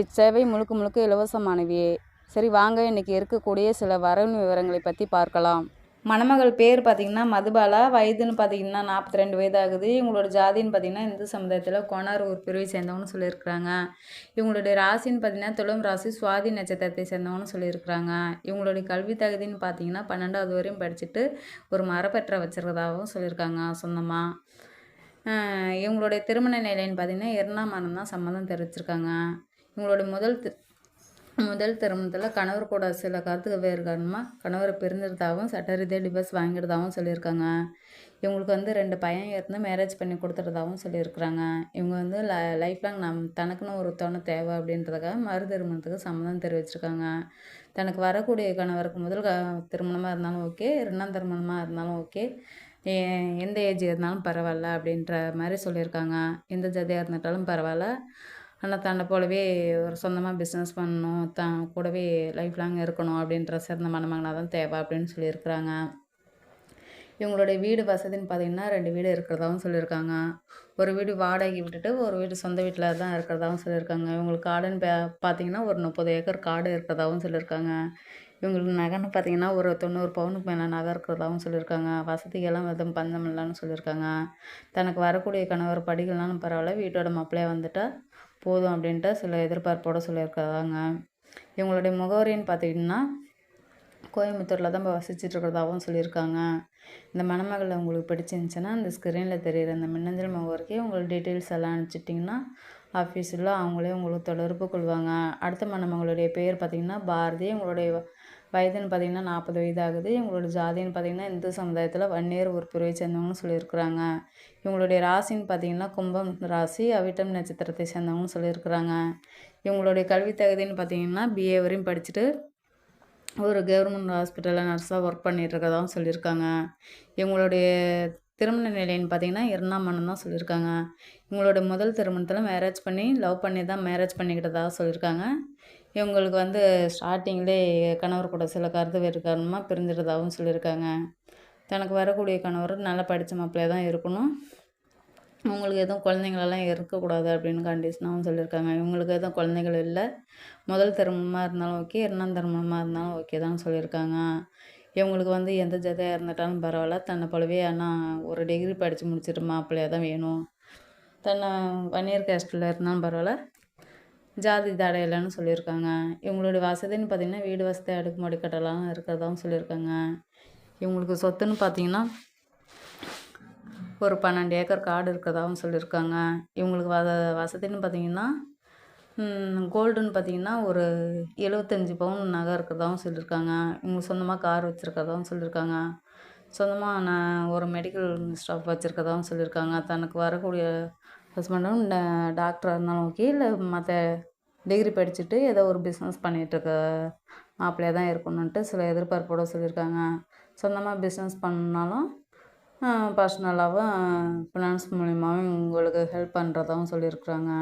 இச்சேவை முழுக்க முழுக்க இலவசமானவையே. சரி வாங்க இன்னைக்கு இருக்கக்கூடிய சில வரவு விவரங்களை பற்றி பார்க்கலாம். மணமகள் பேர் பார்த்திங்கன்னா மதுபாலா வயதுன்னு பார்த்தீங்கன்னா நாற்பத்தி ரெண்டு வயது ஆகுது இவங்களோட ஜாதின்னு பார்த்தீங்கன்னா இந்து சமுதாயத்தில் கொணாரூர் பிரிவை சேர்ந்தவங்கன்னு சொல்லியிருக்கிறாங்க. இவங்களுடைய ராசின்னு பார்த்தீங்கன்னா துளம் ராசி சுவாதி நட்சத்திரத்தை சேர்ந்தவங்கன்னு சொல்லியிருக்கிறாங்க. இவங்களுடைய கல்வி தகுதின்னு பார்த்தீங்கன்னா பன்னெண்டாவது வரையும் படிச்சுட்டு ஒரு மரப்பற்ற வச்சுருக்கதாகவும் சொல்லியிருக்காங்க சொந்தமாக இவங்களுடைய திருமண நிலைன்னு பார்த்தீங்கன்னா இரண்டாம் மரம் தான் சம்மந்தம் தெரிவிச்சிருக்காங்க. இவங்களுடைய முதல் முதல் திருமணத்தில் கணவர் கூட சில கருத்துக்கு வேறு காரணமாக கணவரை பிரிஞ்சிருந்தாகவும் சட்ட ரீதியாக டிவோர்ஸ் வாங்கிடுறதாகவும் சொல்லியிருக்காங்க. இவங்களுக்கு வந்து ரெண்டு பையன் இருந்து மேரேஜ் பண்ணி கொடுத்துறதாகவும் சொல்லியிருக்கிறாங்க. இவங்க வந்து ல லைஃப் லாங் நம் தனக்குன்னு ஒரு துணை தேவை அப்படின்றதுக்காக மறு திருமணத்துக்கு சம்மதம் தெரிவிச்சிருக்காங்க. தனக்கு வரக்கூடிய கணவருக்கு முதல் க திருமணமாக இருந்தாலும் ஓகே ரெண்டாம் திருமணமாக இருந்தாலும் ஓகே எந்த ஏஜ் இருந்தாலும் பரவாயில்ல அப்படின்ற மாதிரி சொல்லியிருக்காங்க. எந்த ஜாதியாக இருந்துட்டாலும் பரவாயில்ல. ஆனால் தன்னை போலவே ஒரு சொந்தமாக பிஸ்னஸ் பண்ணணும். தான் கூடவே லைஃப் லாங் இருக்கணும் அப்படின்ற சிறந்த மணமகனாக தான் தேவை அப்படின்னு சொல்லியிருக்கிறாங்க. இவங்களுடைய வீடு வசதின்னு பார்த்தீங்கன்னா ரெண்டு வீடு இருக்கிறதாவும் சொல்லியிருக்காங்க. ஒரு வீடு வாடகை விட்டுட்டு ஒரு வீடு சொந்த வீட்டில் தான் இருக்கிறதாவும் சொல்லியிருக்காங்க. இவங்களுக்கு காடுன்னு பா பார்த்தீங்கன்னா ஒரு முப்பது ஏக்கர் காடு இருக்கிறதாவும் சொல்லியிருக்காங்க. இவங்களுக்கு நகைன்னு பார்த்தீங்கன்னா ஒரு தொண்ணூறு பவுனுக்கு மேலே நகை இருக்கிறதாவும் சொல்லியிருக்காங்க. வசதிகள்லாம் எதுவும் பஞ்சம் இல்லைன்னு சொல்லியிருக்காங்க. தனக்கு வரக்கூடிய கணவர் படிக்கலனாலும் பரவாயில்ல. வீட்டோட மாப்பிள்ளையா வந்துட்டால் போதும் அப்படின்ட்டு சில எதிர்பார்ப்போடு சொல்லியிருக்காங்க. இவங்களுடைய முகவரின்னு பார்த்தீங்கன்னா கோயம்புத்தூரில் தான் இப்போ வசிச்சுட்டு இருக்கிறதாகவும் சொல்லியிருக்காங்க. இந்த மணமகளை உங்களுக்கு பிடிச்சிருந்துச்சுன்னா அந்த ஸ்க்ரீனில் தெரிகிற இந்த மின்னஞ்சல் முகவரிக்கு உங்களுக்கு டீட்டெயில்ஸ் எல்லாம் அனுப்பிச்சிட்டிங்கன்னா ஆஃபீஸில் அவங்களே உங்களுக்கு தொடர்பு கொள்வாங்க. அடுத்த மணமகளுடைய பேர் பார்த்திங்கன்னா பாரதி. உங்களுடைய வயதுன்னு பார்த்தீங்கன்னா நாற்பது வயது ஆகுது இவங்களோட ஜாதின்னு பார்த்தீங்கன்னா இந்து சமுதாயத்தில் வன்னியர் ஒரு பிரிவை சேர்ந்தவங்கன்னு சொல்லியிருக்கிறாங்க. இவங்களுடைய ராசின்னு பார்த்தீங்கன்னா கும்பம் ராசி அவிட்டம் நட்சத்திரத்தை சேர்ந்தவங்கன்னு சொல்லியிருக்கிறாங்க. இவங்களுடைய கல்வி தகுதின்னு பார்த்தீங்கன்னா பிஏ வரையும் படிச்சுட்டு ஒரு கவர்மெண்ட் ஹாஸ்பிட்டலில் நர்ஸாக ஒர்க் பண்ணிட்டுருக்கதாகவும் சொல்லியிருக்காங்க. இவங்களுடைய திருமண நிலைன்னு பார்த்தீங்கன்னா இரண்டாம் மனம் தான் சொல்லியிருக்காங்க. இவங்களோட முதல் திருமணத்தில் மேரேஜ் பண்ணி லவ் பண்ணி தான் மேரேஜ் பண்ணிக்கிட்டதாக சொல்லியிருக்காங்க. இவங்களுக்கு வந்து ஸ்டார்டிங்லே கணவர் கூட சில கருத்து வேறு காரணமாக பிரிஞ்சிட்டதாகவும் சொல்லியிருக்காங்க. தனக்கு வரக்கூடிய கணவர் நல்லா படித்த மாப்பிள்ளையாக தான் இருக்கணும். அவங்களுக்கு எதுவும் குழந்தைங்களெல்லாம் இருக்கக்கூடாது அப்படின்னு கண்டிஷனாகவும் சொல்லியிருக்காங்க. இவங்களுக்கு எதுவும் குழந்தைகள் இல்லை. முதல் திருமணமாக இருந்தாலும் ஓகே இரண்டாம் திருமணமாக இருந்தாலும் ஓகே தான் சொல்லியிருக்காங்க. இவங்களுக்கு வந்து எந்த ஜதையாக இருந்துட்டாலும் பரவாயில்ல. தன்னை போலவே ஆனால் ஒரு டிகிரி படித்து முடிச்சிட்டு மாப்பிள்ளையாக தான் வேணும். தன்னை வன்னியர் கேஸ்டில் இருந்தாலும் பரவாயில்ல. ஜாதி தடையிலன்னு சொல்லியிருக்காங்க. இவங்களுடைய வசதின்னு பார்த்திங்கன்னா வீடு வசதி அடுக்குமாடி கட்டலாம் இருக்கிறதாவும் சொல்லியிருக்காங்க. இவங்களுக்கு சொத்துன்னு பார்த்தீங்கன்னா ஒரு பன்னெண்டு ஏக்கர் காடு இருக்கிறதாகவும் சொல்லியிருக்காங்க. இவங்களுக்கு வ வசதின்னு பார்த்தீங்கன்னா கோல்டுன்னு பார்த்தீங்கன்னா ஒரு எழுபத்தஞ்சி பவுன் நகை இருக்கிறதாகவும் சொல்லியிருக்காங்க. இவங்க சொந்தமாக கார் வச்சுருக்கதாகவும் சொல்லியிருக்காங்க. சொந்தமாக நான் ஒரு மெடிக்கல் ஸ்டாஃப் வச்சுருக்கதாகவும் சொல்லியிருக்காங்க. தனக்கு வரக்கூடிய ஹஸ்பண்டும் டாக்டராக இருந்தாலும் ஓகே இல்லை மற்ற டிகிரி படிச்சுட்டு ஏதோ ஒரு பிஸ்னஸ் பண்ணிகிட்ருக்க மாப்பிள்ளையாக தான் இருக்கணுன்ட்டு சில எதிர்பார்ப்போட சொல்லியிருக்காங்க. சொந்தமாக பிஸ்னஸ் பண்ணாலும் பர்சனலாகவும் ஃபினான்ஸ் மூலியமாகவும் உங்களுக்கு ஹெல்ப் பண்ணுறதாகவும் சொல்லியிருக்கிறாங்க.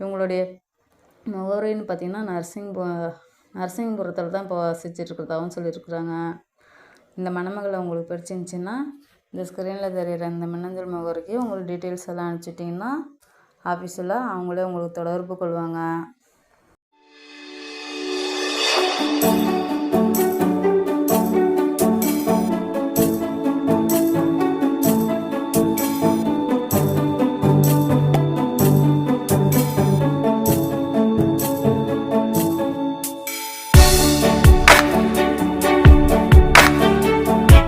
இவங்களுடைய முகவரின்னு பார்த்தீங்கன்னா நர்சிங் நர்சிங்புரத்தில் தான் இப்போ வசிச்சுட்டு இருக்கிறதாகவும் சொல்லியிருக்கிறாங்க. இந்த மணமகளை உங்களுக்கு பிடிச்சிருந்துச்சின்னா இந்த ஸ்க்ரீனில் தெரியிற இந்த மின்னஞ்சல் முகவரிக்கு உங்களுக்கு டீட்டெயில்ஸ் எல்லாம் அனுப்பிச்சிட்டிங்கன்னா ஆஃபீஸில் அவங்களே உங்களுக்கு தொடர்பு கொள்வாங்க.